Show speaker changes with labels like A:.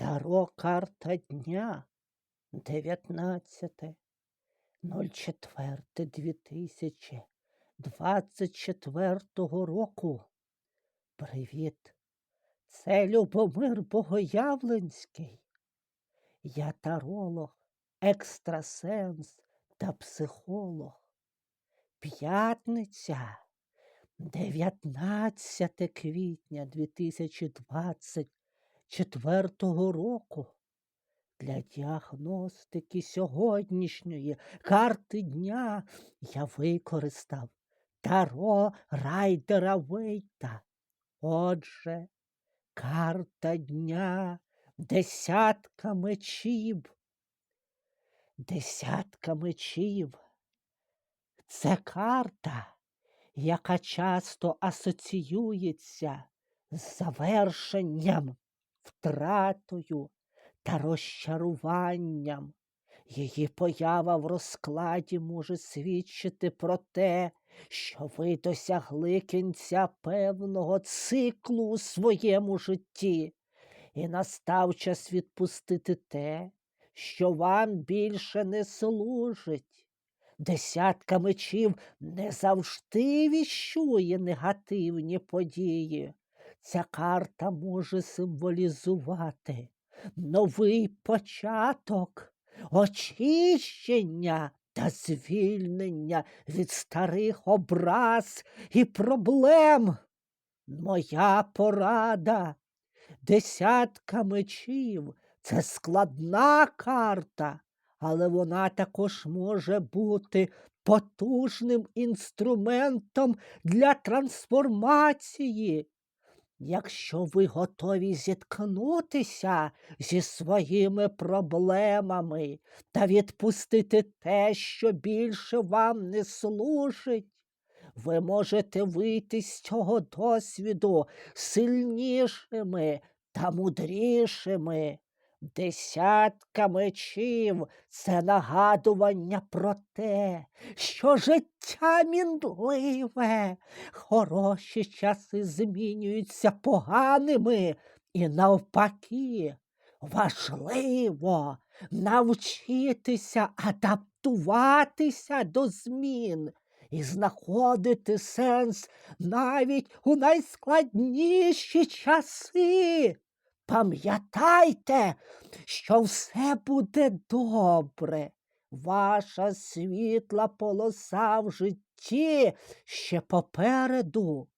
A: Таро карта дня 19 04 2024 року. Привіт. Це Любомир Богоявленський. Я таролог, екстрасенс та психолог. П'ятниця 19 квітня 2024 року. Для діагностики сьогоднішньої карти дня я використав Таро Райдера Вейта. Отже, карта дня десятка мечів. Десятка мечів. Це карта, яка часто асоціюється з завершенням, втратою та розчаруванням. Її поява в розкладі може свідчити про те, що ви досягли кінця певного циклу у своєму житті, і настав час відпустити те, що вам більше не служить. Десятка мечів не завжди віщує негативні події. Ця карта може символізувати новий початок, очищення та звільнення від старих образ і проблем. Моя порада. Десятка мечів це складна карта, але вона також може бути потужним інструментом для трансформації. Якщо ви готові зіткнутися зі своїми проблемами та відпустити те, що більше вам не служить, ви можете вийти з цього досвіду сильнішими та мудрішими. Десятка мечів це нагадування про те, що життя мінливе, хороші часи змінюються поганими, і навпаки, важливо навчитися адаптуватися до змін і знаходити сенс навіть у найскладніші часи. Пам'ятайте, що все буде добре. Ваша світла полоса в житті ще попереду.